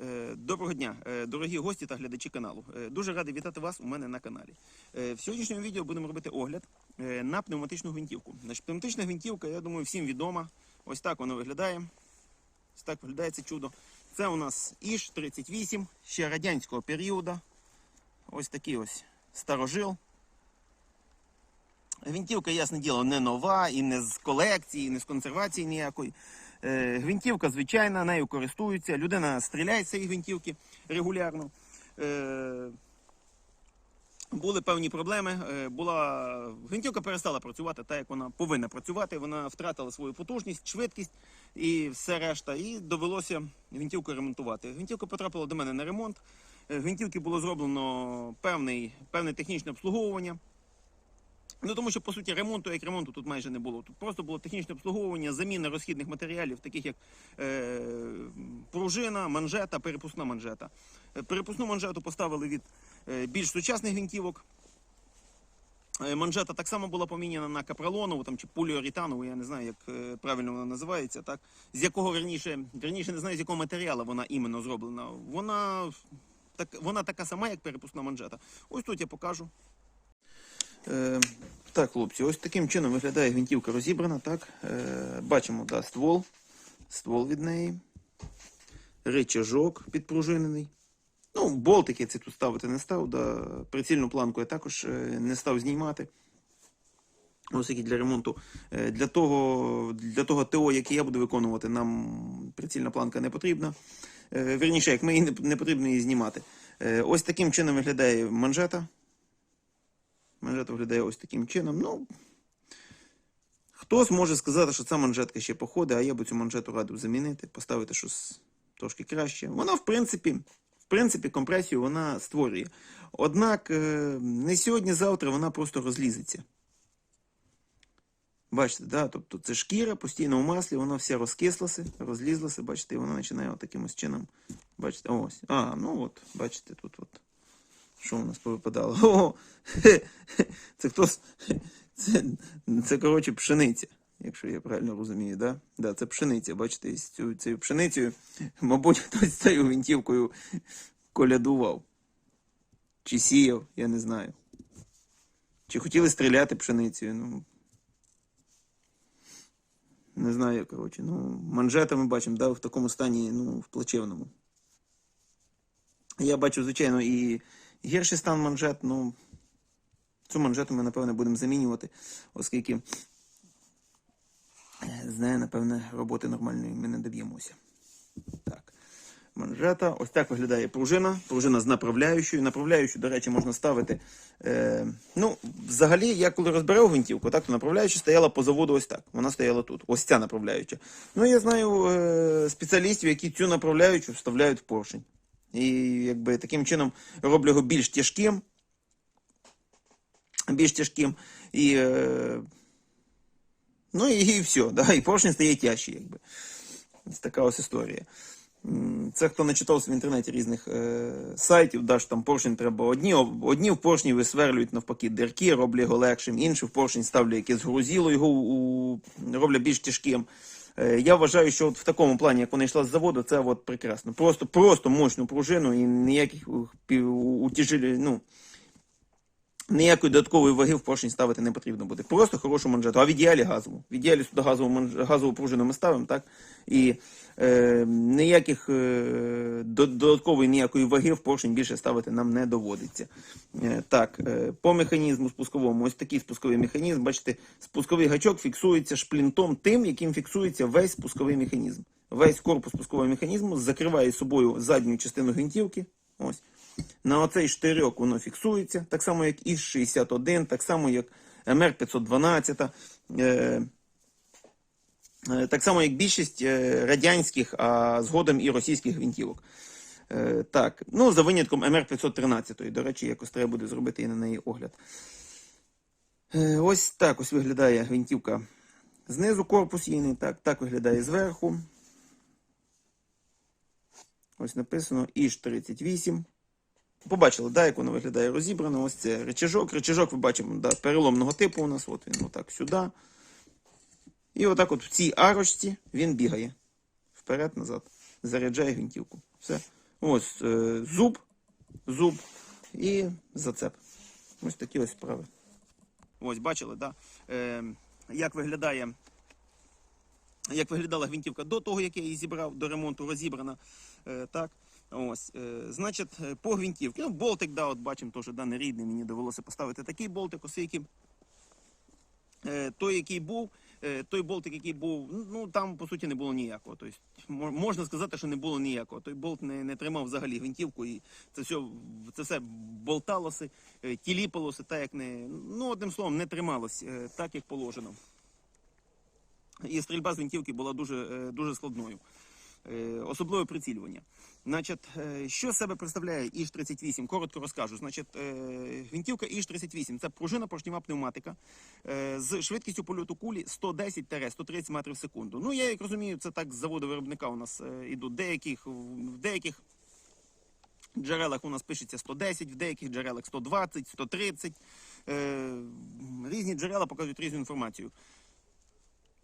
Е, Доброго дня, е, дорогі гості та глядачі каналу. Е, Дуже радий вітати вас у мене на каналі. В сьогоднішньому відео будемо робити огляд на пневматичну гвинтівку. Значить, пневматична гвинтівка, я думаю, всім відома. Ось так вона виглядає. Ось так виглядає це чудо. Це у нас Іж-38, ще радянського періоду. Ось такий ось старожил. Гвинтівка, ясне діло, не нова, і не з колекції, і не з консервації ніякої. Е, Гвинтівка звичайна, нею користуються. Людина стріляє з цієї гвинтівки регулярно. Е, Були певні проблеми. Е, Була гвинтівка перестала працювати так, як вона повинна працювати. Вона втратила свою потужність, швидкість і все решта. І довелося гвинтівку ремонтувати. Гвинтівка потрапила до мене на ремонт. Гвинтівки було зроблено певний, певне технічне обслуговування. Ну тому що по суті ремонту як ремонту тут майже не було. Тут просто було технічне обслуговування, заміна розхідних матеріалів, таких як е, пружина, манжета, перепускна манжета. Е, Перепускну манжету поставили від е, більш сучасних гвинтівок. Е, Манжета так само була поміняна на капролонову там, чи поліуретанову, я не знаю, як е, правильно вона називається, так? з якого верніше, верніше не знаю, з якого матеріалу вона іменно зроблена. Вона, так, вона така сама, як перепускна манжета. Ось тут я покажу. Е, так, хлопці, ось таким чином виглядає гвинтівка розібрана. Так? Е, бачимо да, ствол, ствол від неї, речажок підпружинений. Ну, болтики це тут ставити не став. Да. Прицільну планку я також е, не став знімати. Оскільки для ремонту. Для того, для того ТО, яке я буду виконувати, нам прицільна планка не потрібна. Е, Вірніше, як мені не- не потрібно її знімати. Ось таким чином виглядає манжета. Манжета виглядає ось таким чином. Ну, хтось може сказати, що ця манжетка ще походить, а я би цю манжету радив замінити, поставити щось трошки краще. Вона, в принципі, в принципі, компресію вона створює. Однак е, не сьогодні-завтра вона просто розлізеться. Бачите, да? тобто це шкіра постійно у маслі, вона вся розкислася, розлізлася, бачите, і вона починає от таким ось чином. Бачите, ось. А, ну от, бачите, тут от. Що у нас повипадало? О, це хтось. Це, це коротше, пшениця, якщо я правильно розумію, да? Да, це пшениця. Бачите, з цю, цією пшеницею, мабуть, хтось цією гвинтівкою колядував. Чи сіяв, я не знаю. Чи хотіли стріляти пшеницею, ну. Не знаю, коротше. Ну, манжета ми бачимо, да, в такому стані, ну, в плачевному. Я бачу, звичайно, і гірший стан манжет, ну, цю манжету ми, напевне, будемо замінювати, оскільки е, з нею, напевне, роботи нормальної ми не доб'ємося. Так. Манжета. Ось так виглядає пружина. Пружина з направляючою. Направляючу, до речі, можна ставити. Е, ну, взагалі, я коли розбирав гвинтівку, так, то направляюча стояла по заводу ось так. Вона стояла тут. Ось ця направляюча. Ну, я знаю е, спеціалістів, які цю направляючу вставляють в поршень. І якби таким чином роблю його більш тяжким. Більш тяжким. І, е, ну і, і все. Да? І поршень стає тяжчий, якби. Ось така ось історія. Це хто начитався в інтернеті різних е, сайтів, да, що там поршень треба одні, одні в поршні висверлюють навпаки дирки, роблять його легшим, інші в поршень ставлять якесь грузіло, його у, роблять більш тяжким. Е, я вважаю, що от в такому плані, як вона йшла з заводу, це от прекрасно. Просто, просто мощну пружину і ніяких пів- утяжелі, ну, Ніякої додаткової ваги в поршень ставити не потрібно буде. Просто хорошу манжету. А в ідеалі газову. В ідеалі сюди газову, газову пружину ми ставимо, так? І е, ніяких е, до- додаткової ніякої ваги в поршень більше ставити нам не доводиться. Е, так, е, по механізму спусковому, ось такий спусковий механізм. Бачите, спусковий гачок фіксується шплінтом тим, яким фіксується весь спусковий механізм. Весь корпус спускового механізму закриває собою задню частину гвинтівки. Ось. На оцей штирьок воно фіксується, так само як ІС-61, так само як МР-512, е, е, так само як більшість е, радянських, а згодом і російських гвинтівок. Е, так, ну за винятком МР-513, до речі, якось треба буде зробити і на неї огляд. Ось так ось виглядає гвинтівка знизу корпус її, так, так виглядає зверху. Ось написано ІЖ-38. Побачили, да, як воно виглядає розібрано. Ось це речажок. Речажок, ви бачимо, да, переломного типу у нас. От він отак сюди. І отак от в цій арочці він бігає. Вперед-назад. Заряджає гвинтівку. Все. Ось е, зуб, зуб і зацеп. Ось такі ось справи. Ось бачили, да? е, як виглядає. Як виглядала гвинтівка до того, як я її зібрав, до ремонту розібрана. Е, так. Ось, е, значить, е, по гвинтівці. Ну, болтик, да, от бачимо, теж да, не рідний, мені довелося поставити такий болтик, оскільки е, той, який був, той болтик, який був, ну там по суті не було ніякого. Тобто, можна сказати, що не було ніякого. Той болт не, не тримав взагалі гвинтівку, і це все, це все болталося, тіліпалося, так як не. Ну, одним словом, не трималось так, як положено. І стрільба з гвинтівки була дуже, дуже складною. Е, Особливе прицілювання. Значить, е, що себе представляє Іж-38? Коротко розкажу. Значить, е, гвинтівка Іж-38 це пружина поршнева пневматика з швидкістю польоту кулі 110-130 метрів в секунду. Ну, я як розумію, це так з заводу виробника у нас ідуть. Деяких, в деяких джерелах у нас пишеться 110, в деяких джерелах 120, 130. Е, Різні джерела показують різну інформацію.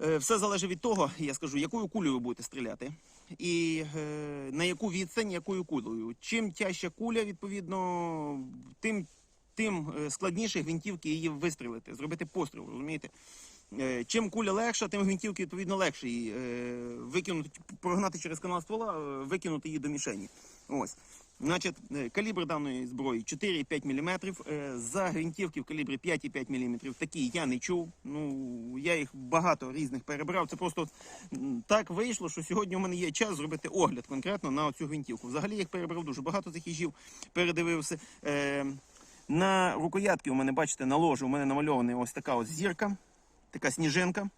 Е, Все залежить від того, я скажу, якою кулею ви будете стріляти, і е, на яку відстань, якою кулею. Чим тяжча куля, відповідно, тим, тим е, складніше гвинтівки її вистрілити, зробити постріл, розумієте? Чим куля легша, тим гвинтівки, відповідно, легше її викинути, прогнати через канал ствола, викинути її до мішені. Ось. Значить, е, калібр даної зброї 4,5 мм. Е, За гвинтівки в калібрі 5,5 мм такі я не чув. Ну, я їх багато різних перебрав. Це просто так вийшло, що сьогодні у мене є час зробити огляд конкретно на цю гвинтівку. Взагалі їх перебрав дуже багато цих передивився. Е, На рукоятки у мене, бачите, на ложі у мене намальована ось така ось зірка, така сніжинка.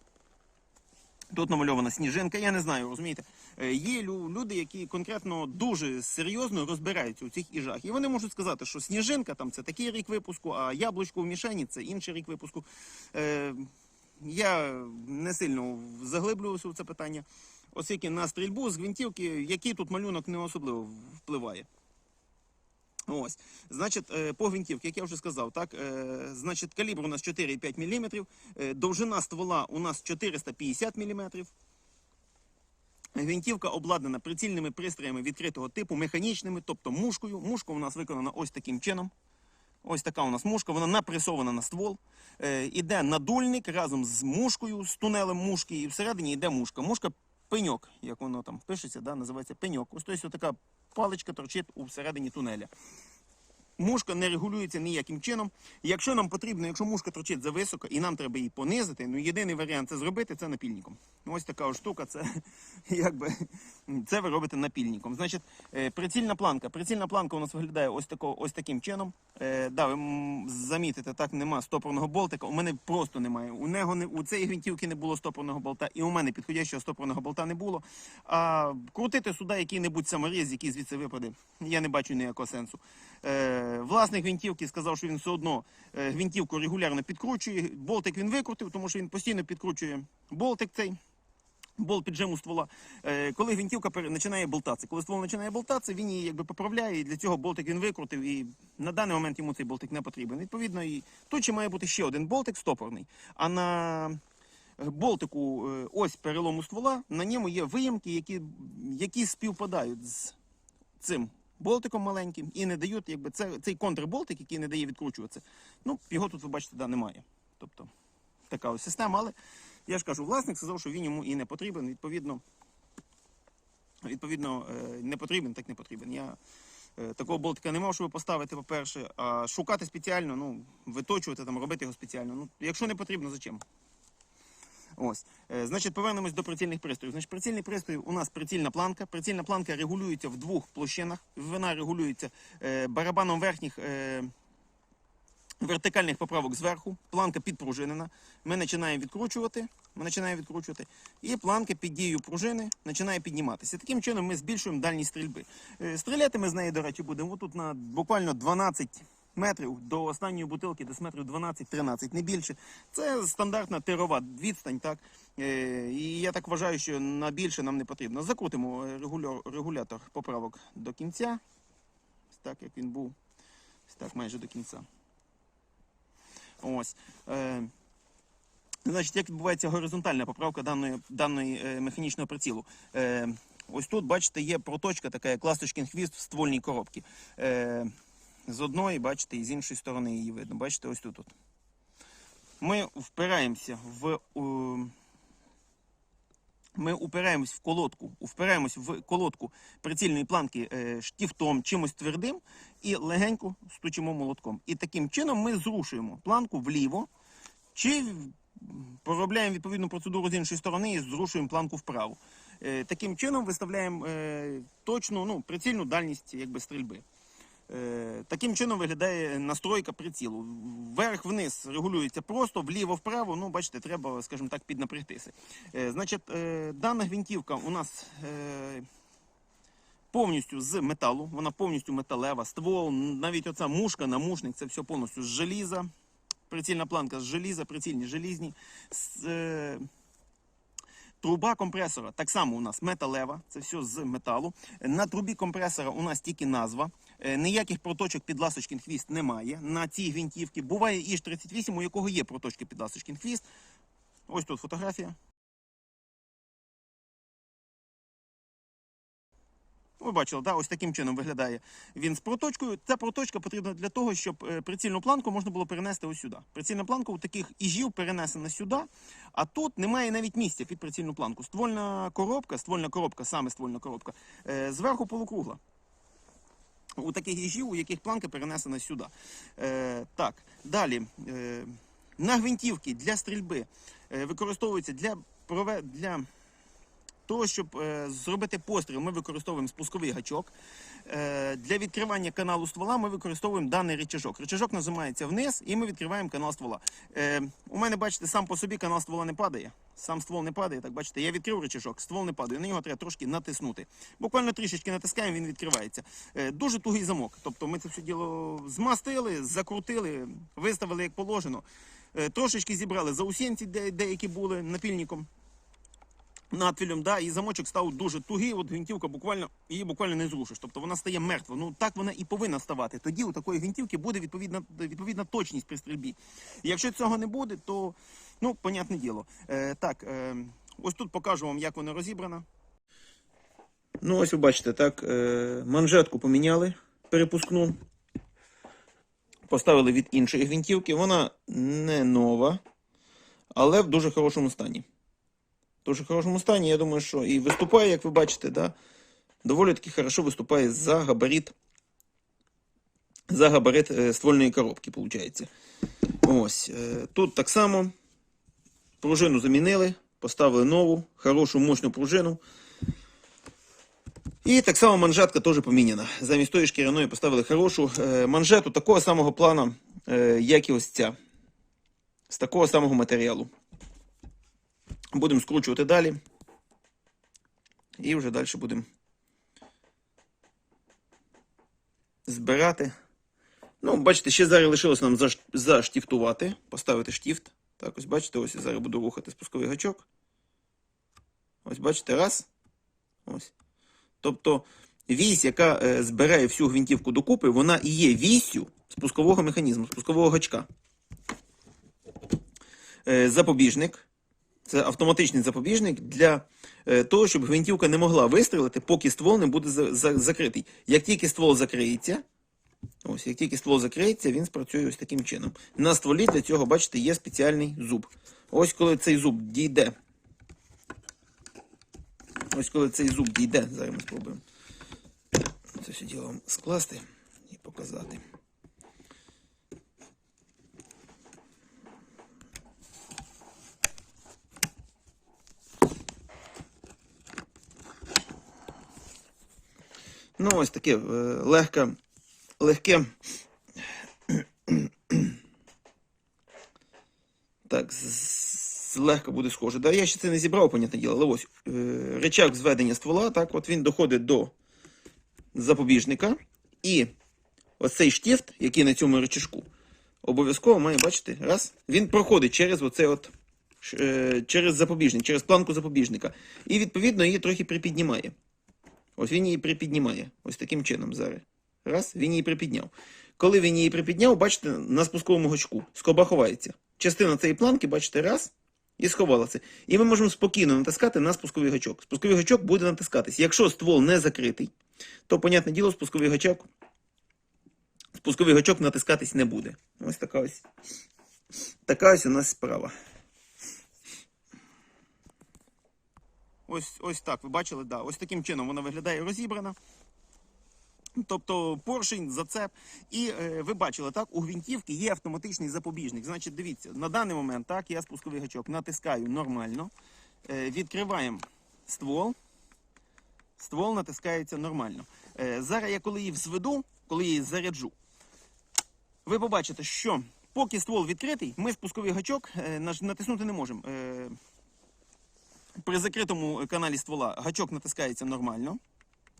Тут намальована сніжинка, я не знаю, розумієте. Е, Є люди, які конкретно дуже серйозно розбираються у цих іжах. І вони можуть сказати, що сніжинка там це такий рік випуску, а яблучко в мішені це інший рік випуску. Е, я не сильно заглиблювався в це питання, оскільки на стрільбу з гвинтівки, який тут малюнок не особливо впливає. Ось, значить, е, по гвинтівці, як я вже сказав, так, значить, калібр у нас 4,5 мм, довжина ствола у нас 450 мм. Гвинтівка обладнана прицільними пристроями відкритого типу, механічними, тобто мушкою. Мушка у нас виконана ось таким чином. Ось така у нас мушка, вона напресована на ствол. Е, іде надульник разом з мушкою, з тунелем мушки, і всередині йде мушка. Мушка пеньок, як воно там пишеться, да, називається пеньок. Ось тобто така паличка торчить у всередині тунеля. Мушка не регулюється ніяким чином. Якщо нам потрібно, якщо мушка торчить зависоко і нам треба її понизити, ну єдиний варіант це зробити це напільником. Ось така штука, це якби це ви робите напільником. Значить, е, прицільна планка. Прицільна планка у нас виглядає ось тако, ось таким чином. Е, да, ви замітите, так нема стопорного болтика. У мене просто немає. У нього не у цієї гвинтівки не було стопорного болта, і у мене підходящого стопорного болта не було. А крутити сюди який-небудь саморіз, який звідси випаде, я не бачу ніякого сенсу. Е, власник гвинтівки сказав, що він все одно е, гвинтівку регулярно підкручує. Болтик він викрутив, тому що він постійно підкручує болтик цей. Болт піджиму ствола. Е, коли гвинтівка починає болтатися. Коли ствол починає болтатися, він її якби поправляє, і для цього болтик він викрутив, і на даний момент йому цей болтик не потрібен. Відповідно, і тут ще має бути ще один болтик стопорний. А на е, болтику ось перелому ствола, на ньому є виємки, які, які співпадають з цим болтиком маленьким і не дають, якби це, цей контрболтик, який не дає відкручуватися. Ну, його тут, ви бачите, да, немає. Тобто така ось система, але я ж кажу, власник сказав, що він йому і не потрібен. Відповідно, відповідно, е, не потрібен, так не потрібен. Я е, такого болтика не мав, щоб поставити, по-перше, а шукати спеціально, ну, виточувати, там, робити його спеціально. Ну, якщо не потрібно, зачем? Ось, Е, значить, повернемось до прицільних пристроїв. Значить, прицільний пристрій у нас прицільна планка. Прицільна планка регулюється в двох площинах. Вона регулюється е, барабаном верхніх е, вертикальних поправок зверху. Планка підпружинена. Ми починаємо відкручувати. Ми починаємо відкручувати. І планка під дією пружини починає підніматися. Таким чином ми збільшуємо дальність стрільби. Стріляти ми з неї, до речі, будемо отут на буквально 12 метрів до останньої бутилки, десь метрів 12-13, не більше. Це стандартна тирова відстань, так? Е, І я так вважаю, що на більше нам не потрібно. Закрутимо е, регулятор поправок до кінця. Ось так, як він був. Ось так, майже до кінця. Ось. Е, Значить, як відбувається горизонтальна поправка даної, даної е, механічного прицілу? Е, ось тут, бачите, є проточка така, як ласточкин хвіст в ствольній коробці. Е, з одної, бачите, і з іншої сторони її видно. Бачите, ось тут. От. Ми впираємося в. е, ми упираємось в колодку, впираємось в колодку прицільної планки е, штифтом, чимось твердим, і легенько стучимо молотком. І таким чином ми зрушуємо планку вліво, чи поробляємо відповідну процедуру з іншої сторони і зрушуємо планку вправо. Е, таким чином виставляємо е, точну ну, прицільну дальність якби, стрільби. Е, Таким чином виглядає настройка прицілу. Вверх-вниз регулюється просто, вліво-вправо. Ну, бачите, треба, скажімо так, піднапрягтися. Е, Значить, е, дана гвинтівка у нас повністю з металу, вона повністю металева, ствол, навіть оця мушка, намушник, це все повністю з желіза. Прицільна планка з желіза, прицільні желізні. З, Труба компресора так само у нас металева, це все з металу. На трубі компресора у нас тільки назва. Е, Ніяких проточок під ласочкин хвіст немає. На цій гвинтівці буває іж 38, у якого є проточки під ласочкин хвіст. Ось тут фотографія. Ви бачили, да? ось таким чином виглядає він з проточкою. Ця проточка потрібна для того, щоб е, прицільну планку можна було перенести ось сюди. Прицільна планка у таких іжів перенесена сюди, а тут немає навіть місця під прицільну планку. Ствольна коробка, ствольна коробка, саме ствольна коробка, е, зверху полукругла. У таких іжів, у яких планка перенесена сюди. Е, так, далі. Е, на гвинтівки для стрільби е, використовується для, для того, щоб е, зробити постріл, ми використовуємо спусковий гачок. Е, для відкривання каналу ствола ми використовуємо даний рычажок. Рычажок називається вниз, і ми відкриваємо канал ствола. Е, у мене, бачите, сам по собі канал ствола не падає. Сам ствол не падає. Так, бачите, я відкрив рычажок, ствол не падає. На нього треба трошки натиснути. Буквально трішечки натискаємо, він відкривається. Е, дуже тугий замок. Тобто ми це все діло змастили, закрутили, виставили як положено. Е, трошечки зібрали заусінці, деякі були напільником надфілем, да, і замочок став дуже тугий, от гвинтівка буквально її буквально не зрушиш. Тобто вона стає мертва. Ну так вона і повинна ставати. Тоді у такої гвинтівки буде відповідна, відповідна точність при стрільбі. Якщо цього не буде, то ну, понятне діло. Е, так, е, ось тут покажу вам, як вона розібрана. Ну, ось ви бачите, так, е, манжетку поміняли перепускну. Поставили від іншої гвинтівки. Вона не нова, але в дуже хорошому стані в дуже хорошому стані. Я думаю, що і виступає, як ви бачите, да, доволі таки хорошо виступає за габарит, за габарит е, ствольної коробки, виходить. Ось. Е, тут так само пружину замінили, поставили нову, хорошу, мощну пружину. І так само манжетка теж поміняна. Замість тої шкіряної поставили хорошу е, манжету такого самого плану, е, як і ось ця. З такого самого матеріалу. Будемо скручувати далі. І вже далі будемо збирати. Ну, бачите, ще зараз лишилось нам заш- заштифтувати, поставити штифт. Так, ось бачите, ось я зараз буду рухати спусковий гачок. Ось бачите, раз. Ось. Тобто вісь, яка е, збирає всю гвинтівку докупи, вона і є вісю спускового механізму, спускового гачка. Е, запобіжник. Це автоматичний запобіжник для е, того, щоб гвинтівка не могла вистрілити, поки ствол не буде за, за, закритий. Як тільки ствол закриється, ось, як тільки ствол закриється, він спрацює ось таким чином. На стволі для цього, бачите, є спеціальний зуб. Ось коли цей зуб дійде. Ось коли цей зуб дійде, зараз ми спробуємо це все діло вам скласти і показати. Ну, ось таке е, легке, легке. Так, легко буде схоже. Да, я ще це не зібрав, понятне діло, але ось е, речак зведення ствола, так, от він доходить до запобіжника. І ось цей штифт, який на цьому речашку, обов'язково має бачити, раз, він проходить через оцей от, е, через запобіжник, через планку запобіжника. І відповідно її трохи припіднімає. Ось він її припіднімає. Ось таким чином зараз. Раз, він її припідняв. Коли він її припідняв, бачите, на спусковому гачку скоба ховається. Частина цієї планки, бачите, раз, І сховалася. І ми можемо спокійно натискати на спусковий гачок. Спусковий гачок буде натискатись. Якщо ствол не закритий, то, понятне діло, спусковий гачок, спусковий гачок натискатись не буде. Ось така ось. Така ось у нас справа. Ось, ось так, ви бачили, да. Ось таким чином вона виглядає розібрана. Тобто поршень, зацеп. І е, ви бачили, так, у гвинтівки є автоматичний запобіжник. Значить, дивіться, на даний момент так, я спусковий гачок натискаю нормально. Е, відкриваємо ствол. Ствол натискається нормально. Е, зараз я коли її взведу, коли її заряджу, ви побачите, що поки ствол відкритий, ми спусковий гачок е, натиснути не можемо. Е, при закритому каналі ствола гачок натискається нормально.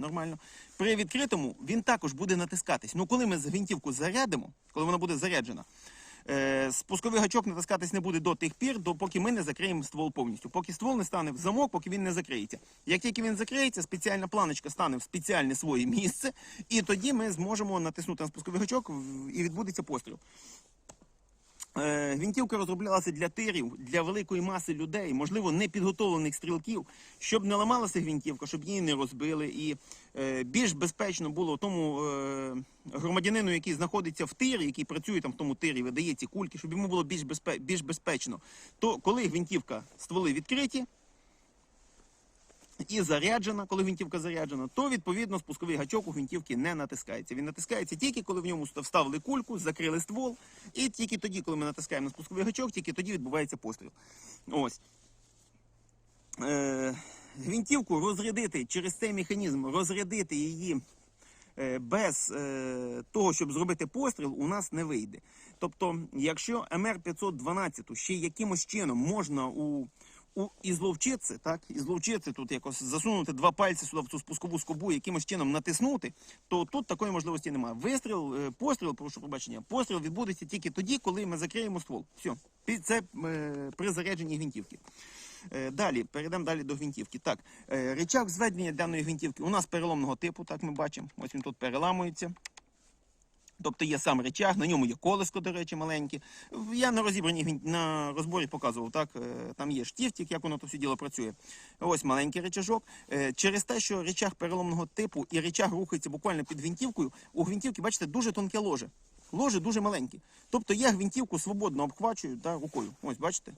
Нормально. При відкритому він також буде натискатись. Ну, коли ми гвинтівку зарядимо, коли вона буде заряджена, е, спусковий гачок натискатись не буде до тих пір, допоки ми не закриємо ствол повністю. Поки ствол не стане в замок, поки він не закриється. Як тільки він закриється, спеціальна планочка стане в спеціальне своє місце, і тоді ми зможемо натиснути на спусковий гачок і відбудеться постріл. Е, Гвинтівка розроблялася для тирів, для великої маси людей, можливо, непідготовлених стрілків, щоб не ламалася гвинтівка, щоб її не розбили. І е, більш безпечно було тому е, громадянину, який знаходиться в тирі, який працює там в тому тирі, видає ці кульки, щоб йому було більш, безпе, більш безпечно. То коли гвинтівка стволи відкриті, і заряджена, коли гвинтівка заряджена, то відповідно спусковий гачок у гвинтівки не натискається. Він натискається тільки коли в ньому вставили кульку, закрили ствол, і тільки тоді, коли ми натискаємо на спусковий гачок, тільки тоді відбувається постріл. Ось. Е, гвинтівку розрядити через цей механізм, розрядити її е, без е, того, щоб зробити постріл, у нас не вийде. Тобто, якщо МР-512 ще якимось чином можна у, у ізловчиці, так, ізловчиці тут якось засунути два пальці сюди в цю спускову скобу, якимось чином натиснути, то тут такої можливості немає. Вистріл, е, постріл, прошу пробачення, постріл відбудеться тільки тоді, коли ми закриємо ствол. Все, це е, при зарядженні гвинтівки. Е, Далі, перейдемо далі до гвинтівки. Так, рычаг зведення даної гвинтівки у нас переломного типу, так ми бачимо. Ось він тут переламується. Тобто є сам речаг, на ньому є колеско, до речі, маленьке. Я на розібранні на розборі показував, так, е, там є штифтик, як воно то все діло працює. Ось маленький речажок. Е, Через те, що речаг переломного типу і речаг рухається буквально під гвинтівкою, у гвинтівки, бачите, дуже тонке ложе. Ложе дуже маленьке. Тобто я гвинтівку свободно обхвачую да, рукою. Ось, бачите?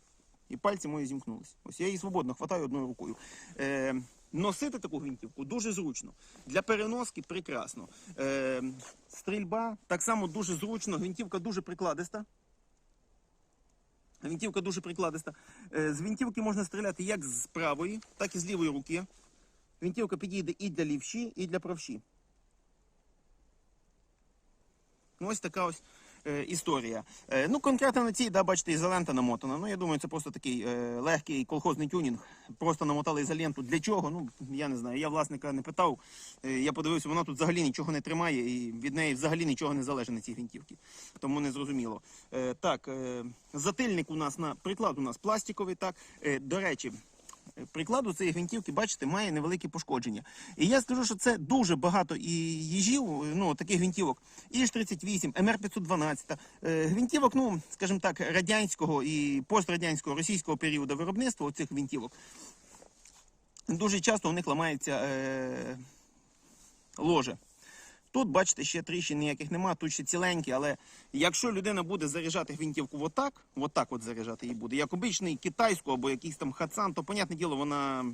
І пальці мої зімкнулись. Ось я її свободно хватаю одною рукою. Е, носити таку гвинтівку дуже зручно. Для переноски прекрасно. Е, стрільба так само дуже зручно. Гвинтівка дуже прикладиста. Гвинтівка дуже прикладиста. Е, з гвинтівки можна стріляти як з правої, так і з лівої руки. Гвинтівка підійде і для лівші, і для правші. Ось така ось історія. Е, ну, конкретно на цій, да, бачите, ізолента намотана. Ну, я думаю, це просто такий е, легкий колхозний тюнінг. Просто намотали ізоленту. Для чого? Ну, я не знаю. Я власника не питав. Е, я подивився, вона тут взагалі нічого не тримає, і від неї взагалі нічого не залежить на цій гвинтівці. Тому не зрозуміло. Е, так, е, затильник у нас на приклад у нас пластиковий. Так, е, до речі. Прикладу цієї гвинтівки, бачите, має невеликі пошкодження. І я скажу, що це дуже багато і їжів, ну таких гвинтівок, Іж-38, МР-512, е, гвинтівок, ну, скажімо так, радянського і пострадянського російського періоду виробництва цих гвинтівок. Дуже часто у них ламається е, ложе. Тут, бачите, ще тріщин ніяких нема, тут ще ціленькі, але якщо людина буде заряджати гвинтівку отак, отак от заряджати її буде, як обичний китайську або якийсь там хацан, то, понятне діло, вона.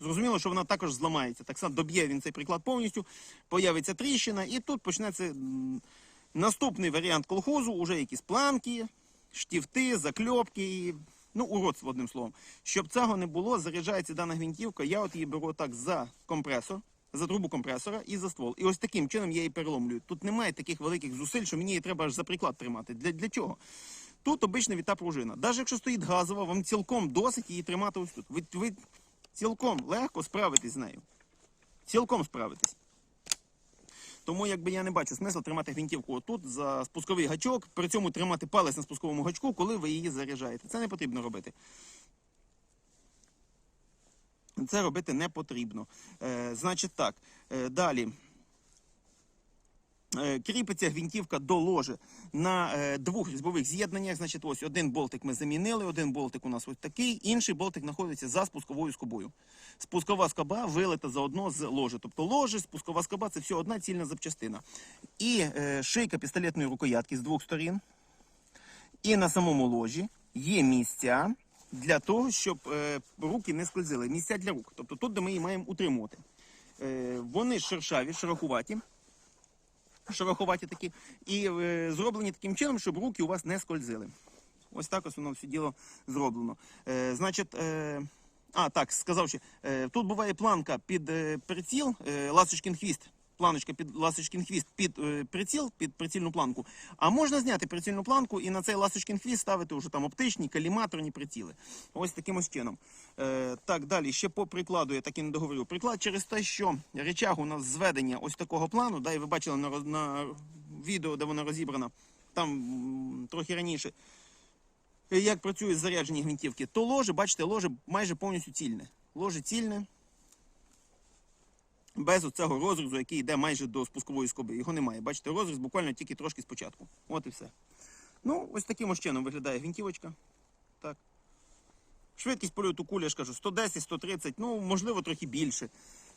Зрозуміло, що вона також зламається. Так само доб'є він цей приклад повністю, появиться тріщина, і тут почнеться наступний варіант колхозу, уже якісь планки, штифти, закльопки. Ну, уродство, одним словом. Щоб цього не було, заряджається дана гвинтівка, я от її беру так за компресор, за трубу компресора і за ствол. І ось таким чином я її переломлюю. Тут немає таких великих зусиль, що мені її треба аж за приклад тримати. Для, для чого? Тут обична віта пружина. Навіть якщо стоїть газова, вам цілком досить її тримати ось тут. Ви, ви цілком легко справитесь з нею. Цілком справитесь. Тому якби я не бачу смисла тримати гвинтівку отут за спусковий гачок, при цьому тримати палець на спусковому гачку, коли ви її заряджаєте. Це не потрібно робити. Це робити не потрібно. Е, значить так, е, далі. Е, Кріпиться гвинтівка до ложи на двох різьбових з'єднаннях. Значить, ось один болтик ми замінили, один болтик у нас ось такий, інший болтик знаходиться за спусковою скобою. Спускова скоба вилита заодно з ложі. Тобто ложі, спускова скоба це все одна цільна запчастина. І шийка пістолетної рукоятки з двох сторін. І на самому ложі є місця для того, щоб е, руки не скользили. Місця для рук. Тобто тут, де ми її маємо утримувати. Е, вони шершаві, шерохуваті шероховаті такі, і е, зроблені таким чином, щоб руки у вас не скользили. Ось так ось воно все діло зроблено. Значить, а, так, сказав е, тут буває планка під приціл, ласочкин хвіст. Планочка під ласочкин хвіст під е, приціл, під прицільну планку. А можна зняти прицільну планку і на цей ласочкин хвіст ставити вже там оптичні, каліматорні приціли. Ось таким ось чином. Е, так, далі, ще по прикладу я так і не договорив. Приклад через те, що речаг у нас зведення ось такого плану, да, і ви бачили на, на відео, де вона розібрана, там трохи раніше. Як працюють заряджені гвинтівки, то ложе, бачите, ложе майже повністю цільне. Ложе цільне, без оцього розрізу, який йде майже до спускової скоби. Його немає. Бачите, розріз буквально тільки трошки спочатку. От і все. Ну, ось таким ось чином виглядає гвинтівочка. Так. Швидкість польоту кулі, я ж кажу, 110-130, ну, можливо, трохи більше.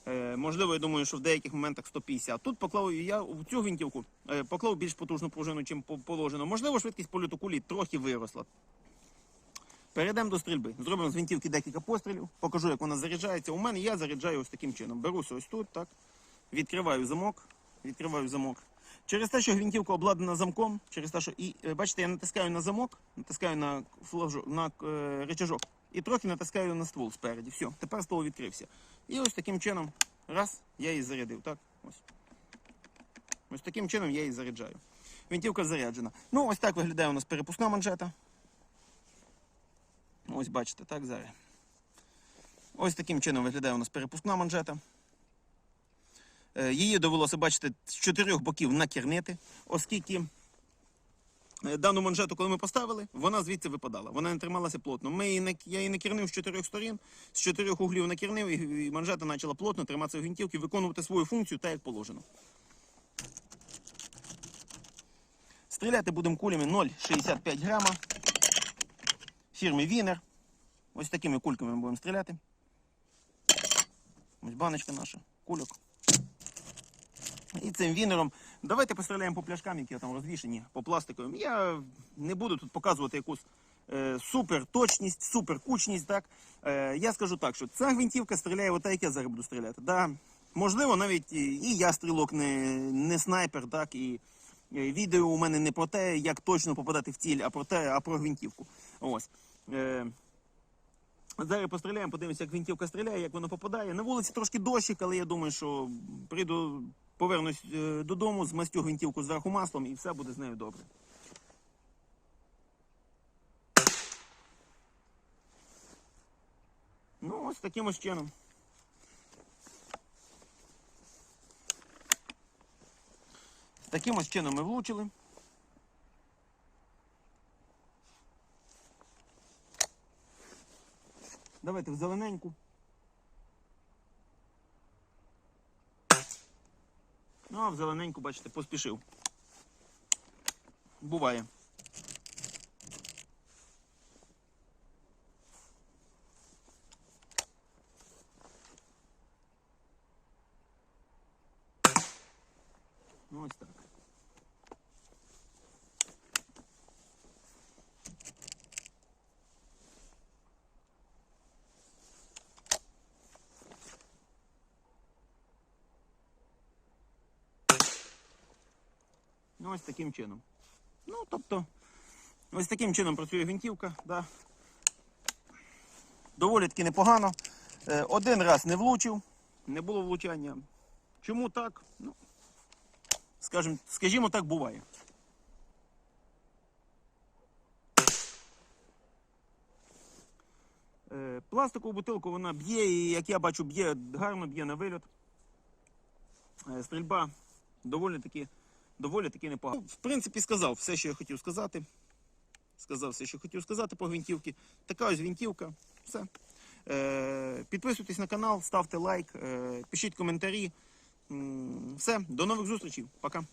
Е, можливо, я думаю, що в деяких моментах 150. Тут поклав я в цю гвинтівку е, поклав більш потужну пружину, по- положено. Можливо, швидкість польоту кулі трохи виросла. Перейдемо до стрільби. Зробимо з гвинтівки декілька пострілів, покажу, як вона заряджається. У мене я заряджаю ось таким чином. Беруся ось тут, так. Відкриваю замок, відкриваю замок. Через те, що гвинтівка обладнана замком, через те, що і е, бачите, я натискаю на замок, натискаю на флажу, на е, рычажок і трохи натискаю на ствол спереді. Все, тепер ствол відкрився. І ось таким чином, раз, я її зарядив. Так, ось. Ось таким чином я її заряджаю. Гвинтівка заряджена. Ну, ось так виглядає у нас перепускна манжета. Ось бачите, так зараз. Ось таким чином виглядає у нас перепускна манжета. Е, Її довелося, бачите, з чотирьох боків накернити, оскільки е, дану манжету, коли ми поставили, вона звідси випадала. Вона не трималася плотно. Ми її, я її накернив з чотирьох сторін, з чотирьох углів накернив, і і манжета почала плотно триматися в гвинтівці, виконувати свою функцію так, як положено. Стріляти будемо кулями 0,65 грама фірми Вінер. Ось такими кульками ми будемо стріляти. Ось баночка наша, кульок. І цим вінером. Давайте постріляємо по пляшкам, які там розвішені, по пластиковим. Я не буду тут показувати якусь е, супер точність, супер. Так? Е, я скажу так, що ця гвинтівка стріляє отак, як я зараз буду стріляти. Да? Можливо, навіть і, і я стрілок не, не снайпер, так, і е, відео у мене не про те, як точно попадати в ціль, а про те, а про гвинтівку. Ось. Е, Зараз постріляємо, подивимося, як гвинтівка стріляє, як воно попадає. На вулиці трошки дощик, але я думаю, що прийду, повернусь е, додому, змастю гвинтівку зверху маслом і все буде з нею добре. Ну, ось таким ось чином. Таким ось чином ми влучили. Давайте в зелененьку. Ну, а в зелененьку, бачите, поспішив. Буває. Ну, ось так. Ну, ось таким чином. Ну, тобто, ось таким чином працює гвинтівка. Да. Доволі таки непогано. Е, Один раз не влучив, не було влучання. Чому так? Ну, скажімо, скажімо так, буває. Е, Пластикову бутилку вона б'є, і як я бачу, б'є гарно, б'є на вильот. Е, Стрільба доволі таки доволі таки непогано. В принципі, сказав все, що я хотів сказати. Сказав все, що хотів сказати по гвинтівці. Така ось гвинтівка. Все. Е, підписуйтесь на канал, ставте лайк, е, пишіть коментарі. Все, до нових зустрічей. Пока.